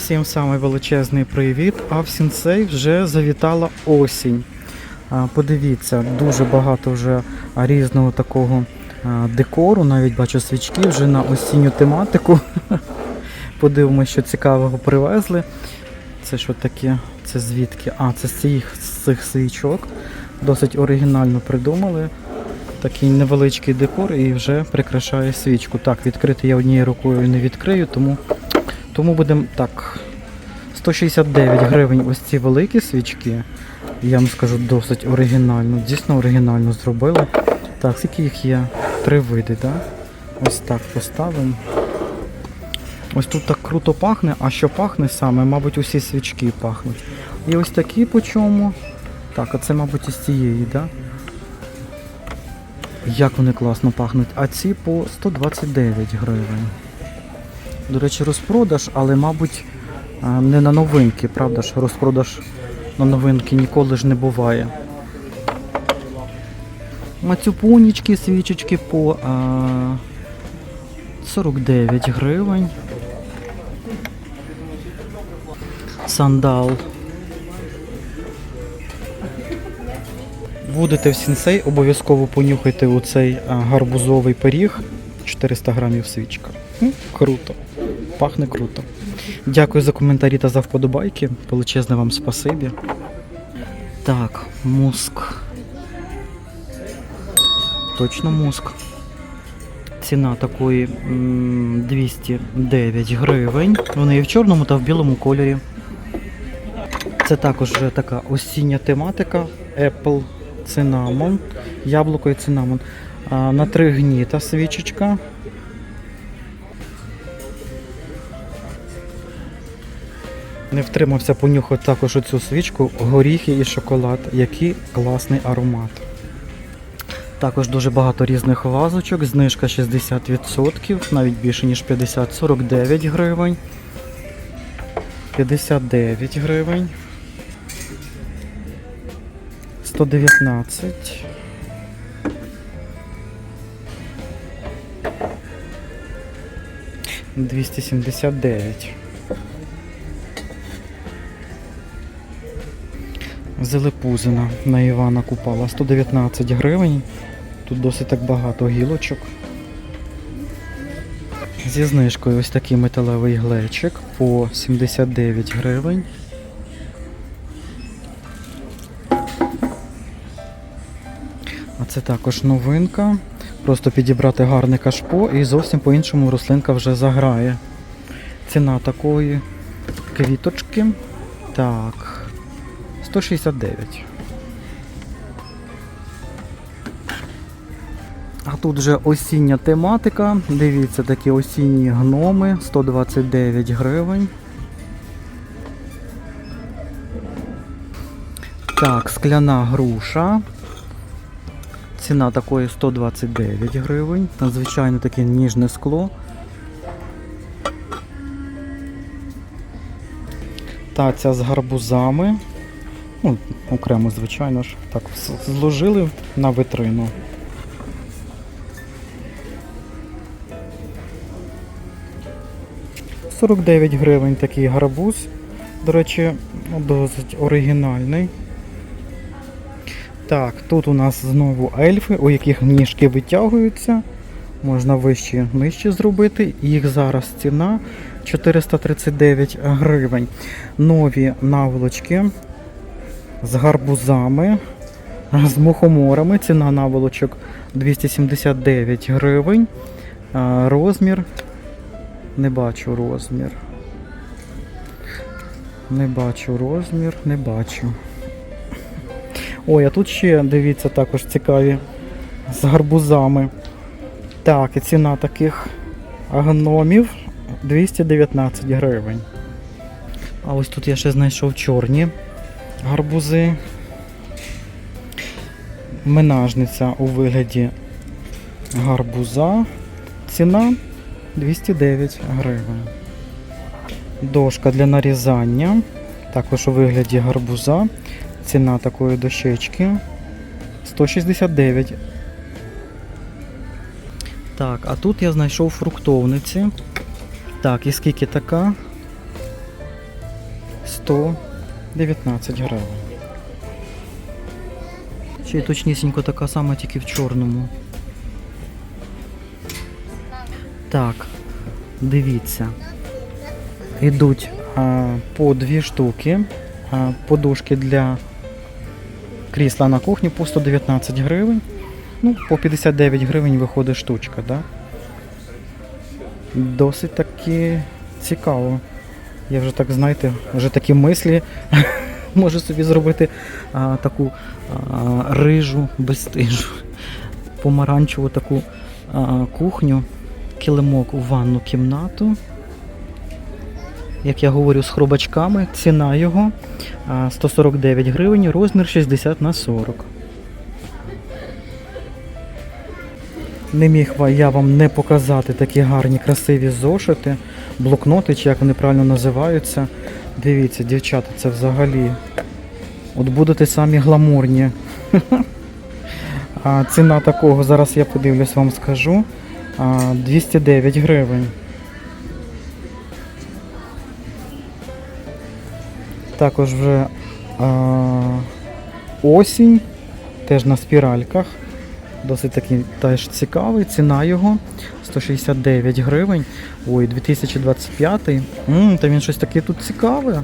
Всім самий величезний привіт. А в сінцей вже завітала осінь. Подивіться, дуже багато вже різного такого декору. Навіть бачу свічки вже на осінню тематику. Подивимося, що цікавого привезли. Це що таке? Це звідки? А, це з цих, з цих свічок. Досить оригінально придумали. Такий невеличкий декор і вже прикрашає свічку. Так, відкрити я однією рукою не відкрию, тому тому будемо так. 169 гривень ось ці великі свічки. Я вам скажу досить оригінально. Дійсно оригінально зробили. Так, скільки їх є? Три види, так? Ось так поставимо. Ось тут так круто пахне, а що пахне саме, мабуть, усі свічки пахнуть. І ось такі по чому. Так, а це, мабуть, із цієї, так? Як вони класно пахнуть. А ці по 129 гривень. До речі, розпродаж, але, мабуть, не на новинки, правда ж? Розпродаж на новинки ніколи ж не буває. Мацюпонічки, свічечки по а, 49 гривень. Сандал. Будете в сінсей, обов'язково понюхайте оцей а, гарбузовий пиріг. 400 грамів свічка. Круто. Пахне круто. Дякую за коментарі та за вподобайки. Величезне вам спасибі. Так, муск. Точно муск. Ціна такої 209 гривень. Вони і в чорному та в білому кольорі. Це також вже така осіння тематика. Apple Cinnamon. Яблуко і. А, на три гніта свічечка. Не втримався понюхати також оцю свічку, горіхи і шоколад, який класний аромат. Також дуже багато різних вазочок, знижка 60%, навіть більше ніж 50, 49 гривень, 59 гривень, 119. 279. Зелепузина на Івана Купала 119 гривень. Тут досить так багато гілочок. Зі знижкою ось такий металевий глечик по 79 гривень. А це також новинка. Просто підібрати гарне кашпо і зовсім по-іншому рослинка вже заграє. Ціна такої квіточки. Так. 169. А тут вже осіння тематика. Дивіться, такі осінні гноми 129 гривень. Так, скляна груша. Ціна такої 129 гривень. Надзвичайно таке ніжне скло. Таця з гарбузами. Ну, окремо, звичайно ж. Так, зложили на витрину. – 49 гривень такий гарбуз. До речі, досить оригінальний. Так, тут у нас знову ельфи, у яких ніжки витягуються. Можна вище нижче зробити. Їх зараз ціна 439 гривень. Нові наволочки з гарбузами, з мухоморами. Ціна наволочок 279 гривень. Розмір. Не бачу розмір. Не бачу розмір, не бачу. Ой, а тут ще, дивіться, також цікаві з гарбузами. Так, і ціна таких гномів 219 гривень. А ось тут я ще знайшов чорні гарбузи. Менажниця у вигляді гарбуза. Ціна 209 гривень. Дошка для нарізання. Також у вигляді гарбуза. Ціна такої дощечки 169. Так, а тут я знайшов фруктовниці. Так, і скільки така? 119 гривень. Ще точнісінько така сама, тільки в чорному. Так, дивіться. Йдуть а, по дві штуки. А, подушки для крісла на кухню по 119 гривень. Ну, по 59 гривень виходить штучка, да? Досить таки цікаво. Я вже так, знаєте, вже такі мислі можу собі зробити а, таку а, рижу, безстижу, помаранчеву таку а, кухню, килимок у ванну кімнату. Як я говорю, з хробачками, ціна його 149 гривень, розмір 60 на 40. Не міг я вам не показати такі гарні, красиві зошити, блокноти, чи як вони правильно називаються. Дивіться, дівчата, це взагалі. От будете самі гламурні. А ціна такого, зараз я подивлюсь, вам скажу. 209 гривень. Також вже а, осінь, теж на спіральках. Досить такий теж цікавий. Ціна його 169 гривень. Ой, 2025. М, та він щось таке тут цікаве.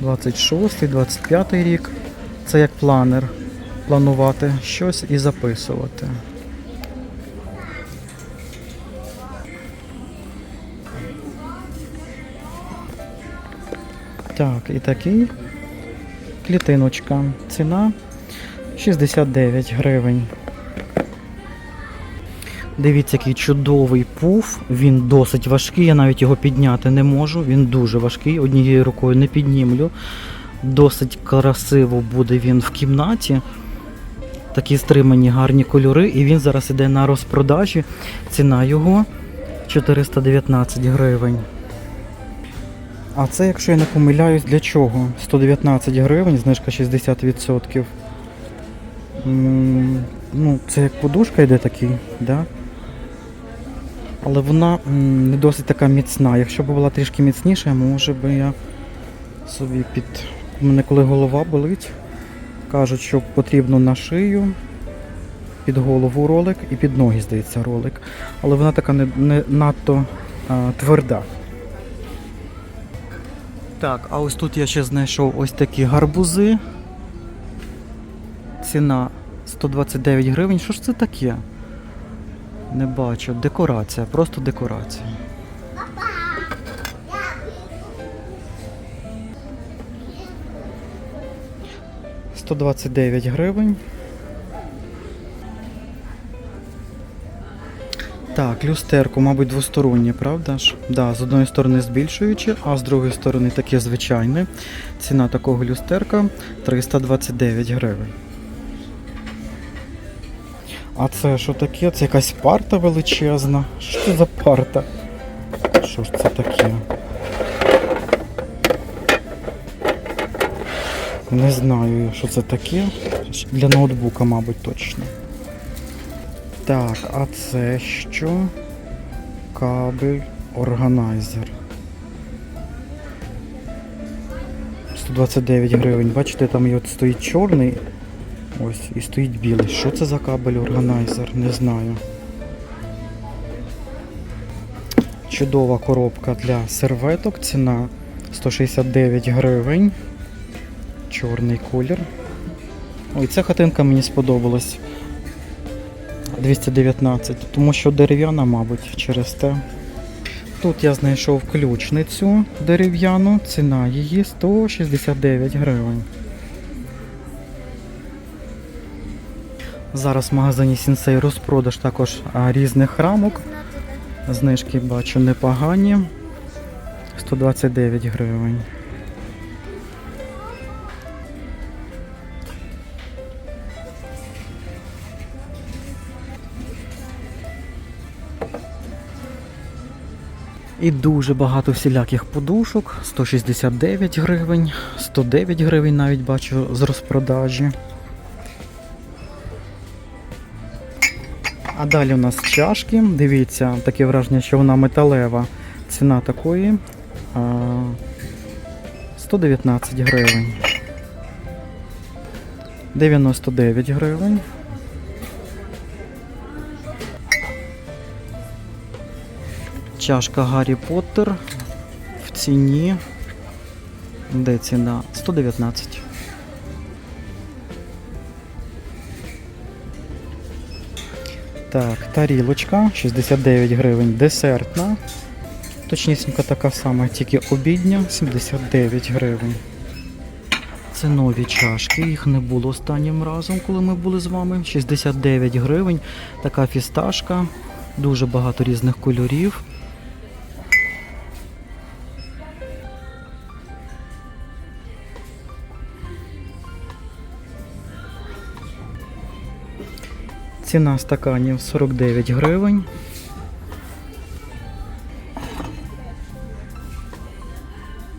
26, 25 рік. Це як планер. Планувати щось і записувати. Так, і такий клітиночка. Ціна 69 гривень. Дивіться, який чудовий пуф. Він досить важкий, я навіть його підняти не можу. Він дуже важкий, однією рукою не піднімлю. Досить красиво буде він в кімнаті. Такі стримані гарні кольори, і він зараз іде на розпродажі. Ціна його 419 гривень. А це, якщо я не помиляюсь, для чого? 119 гривень, знижка 60%. М, Ну, це як подушка йде такий, да? Але вона не досить така міцна. Якщо б була трішки міцніша, може би я собі під. У мене коли голова болить, кажуть, що потрібно на шию, під голову ролик і під ноги, здається, ролик. Але вона така не, не надто а, тверда. Так, а ось тут я ще знайшов ось такі гарбузи. Ціна 129 гривень. Що ж це таке? Не бачу. Декорація, просто декорація. Сто двадцять дев'ять гривень. Так, люстерку, мабуть, двостороннє, правда ж? Да, з одної сторони збільшуючи, а з другої сторони таке звичайне. Ціна такого люстерка 329 гривень. А це що таке? Це якась парта величезна. Що це за парта? Що ж це таке? Не знаю, що це таке. Для ноутбука, мабуть, точно. Так, а це що? Кабель органайзер. 129 гривень. Бачите, там і от стоїть чорний. Ось, і стоїть білий. Що це за кабель органайзер? Не знаю. Чудова коробка для серветок. Ціна 169 гривень. Чорний колір. Ой, ця хатинка мені сподобалась. 219, тому що дерев'яна, мабуть, через те. Тут я знайшов ключницю дерев'яну, ціна її 169 гривень. Зараз в магазині Сінсей розпродаж також різних рамок. Знижки бачу непогані. 129 гривень. І дуже багато всіляких подушок. 169 гривень, 109 гривень навіть бачу з розпродажі. А далі у нас чашки. Дивіться, таке враження, що вона металева. Ціна такої 119 гривень. 99 гривень. Чашка Гаррі Поттер в ціні. Де ціна? 119. Так, тарілочка 69 гривень, десертна. Точнісінько така сама, тільки обідня 79 гривень. Це нові чашки, їх не було останнім разом, коли ми були з вами. 69 гривень. Така фісташка, дуже багато різних кольорів. Ціна стаканів 49 гривень.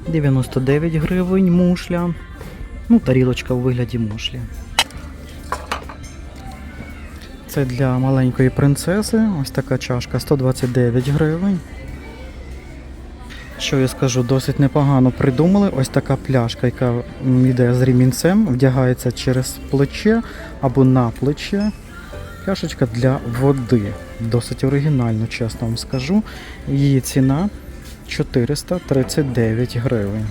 «99 гривень мушля. Ну, тарілочка у вигляді мушлі. Це для маленької принцеси. Ось така чашка 129 гривень. Що я скажу, досить непогано придумали. Ось така пляшка, яка йде з ремінцем, вдягається через плече або на плече. Пляшечка для води. Досить оригінально, чесно вам скажу. Її ціна 439 гривень.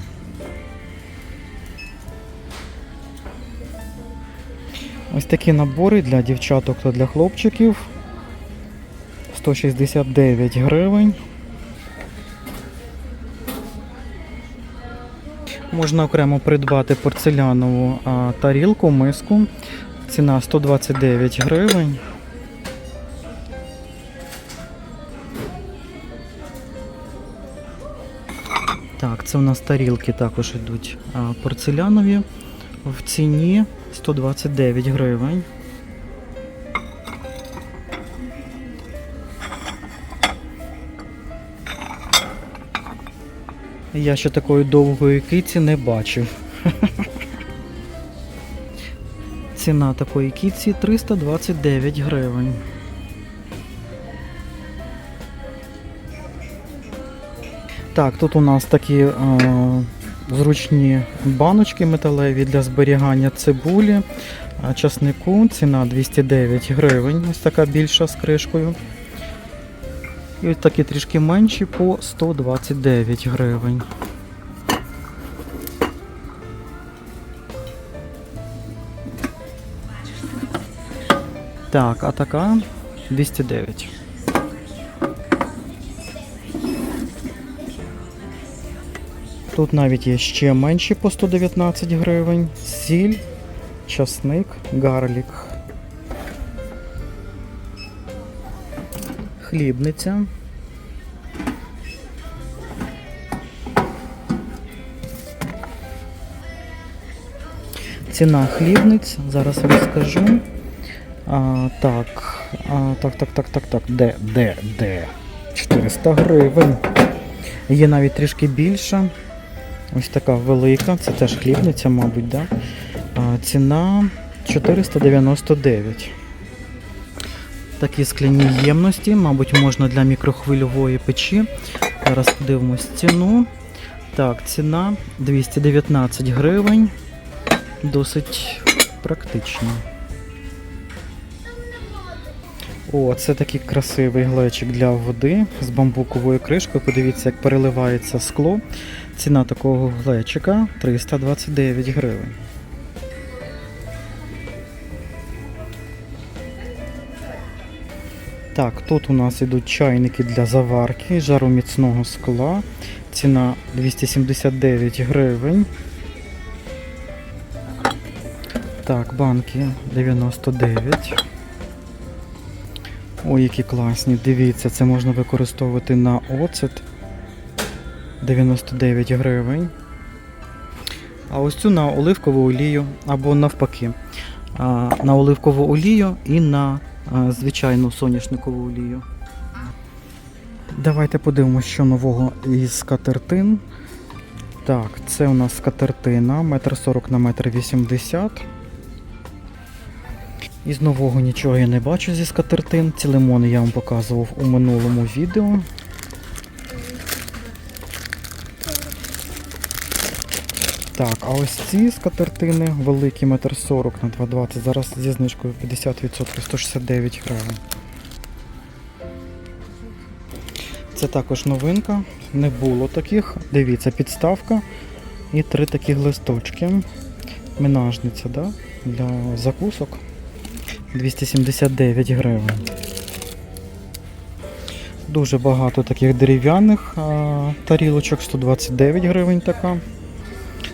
Ось такі набори для дівчаток та для хлопчиків. 169 гривень. Можна окремо придбати порцелянову тарілку, миску. Ціна 129 гривень. Так, це у нас тарілки також йдуть порцелянові в ціні 129 гривень. Я ще такої довгої киці не бачив. Ціна такої кіці 329 гривень. Так, тут у нас такі е, зручні баночки металеві для зберігання цибулі, часнику. Ціна 209 гривень. Ось така більша з кришкою. І ось такі трішки менші по 129 гривень. Так, а така 209. Тут навіть є ще менші по 119 гривень. Сіль, часник, гарлік. Хлібниця. Ціна хлібниць, зараз розкажу. А, так, а, так, так, так, так, так. Де, де, де? 400 гривень. Є навіть трішки більша. Ось така велика. Це теж хлібниця, мабуть, да? а, ціна 499. Такі скляні ємності, мабуть, можна для мікрохвильової печі. Зараз подивимось ціну. Так, ціна 219 гривень. Досить практично. О, це такий красивий глечик для води з бамбуковою кришкою. Подивіться, як переливається скло. Ціна такого глечика 329 гривень. Так, тут у нас ідуть чайники для заварки жароміцного скла. Ціна 279 гривень. Так, банки 99. Ой, які класні. Дивіться, це можна використовувати на оцет. 99 гривень. А ось цю на оливкову олію або навпаки. На оливкову олію і на звичайну соняшникову олію. Давайте подивимося, що нового із скатертин. Так, це у нас скатертина 1,40 на 1,80 м. Із нового нічого я не бачу зі скатертин. Ці лимони я вам показував у минулому відео. Так, а ось ці скатертини великі, метр 40 на 2,20. Зараз зі знижкою 50% 169 гривень. Це також новинка. Не було таких. Дивіться, підставка і три такі листочки. Минажниця, да? Для закусок. 279 гривень. Дуже багато таких дерев'яних тарілочок, 129 гривень така.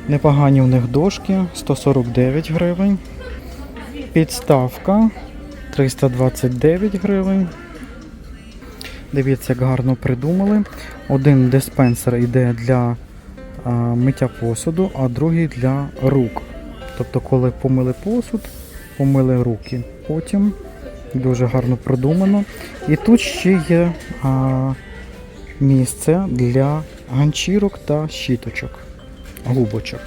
Непогані у них дошки, 149 гривень. Підставка 329 гривень. Дивіться, як гарно придумали. Один диспенсер йде для а, миття посуду, а другий для рук. Тобто, коли помили посуд, помили руки. Потім дуже гарно продумано. І тут ще є а, місце для ганчірок та щіточок, губочок.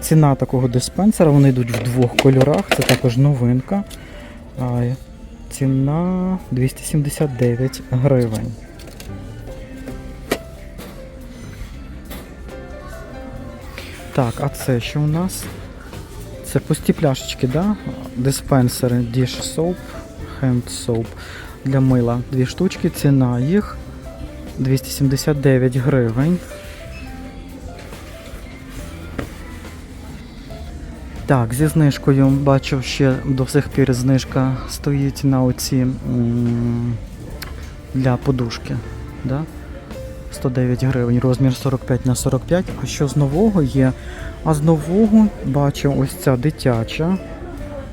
Ціна такого диспенсера, вони йдуть в двох кольорах, це також новинка. А, ціна 279 гривень. Так, а це що у нас? Це пусті пляшечки, да? Диспенсери Dish Soap, Hand Soap для мила. Дві штучки, ціна їх 279 гривень. Так, зі знижкою бачив ще до сих пір знижка стоїть на оці м, для подушки. Да? 109 гривень, розмір 45 на 45. А що з нового є? А з нового бачив ось ця дитяча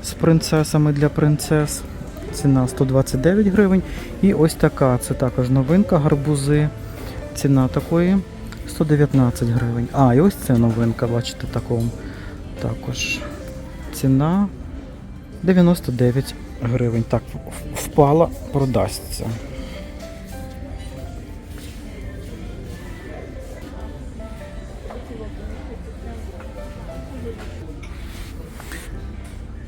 з принцесами для принцес. Ціна 129 гривень. І ось така, це також новинка, гарбузи. Ціна такої 119 гривень. А, і ось це новинка, бачите, такому. Також ціна 99 гривень. Так, впала, продасться.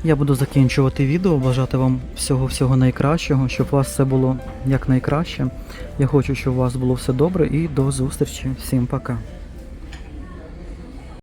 Я буду закінчувати відео, бажати вам всього-всього найкращого, щоб у вас все було як найкраще. Я хочу, щоб у вас було все добре і до зустрічі. Всім пока.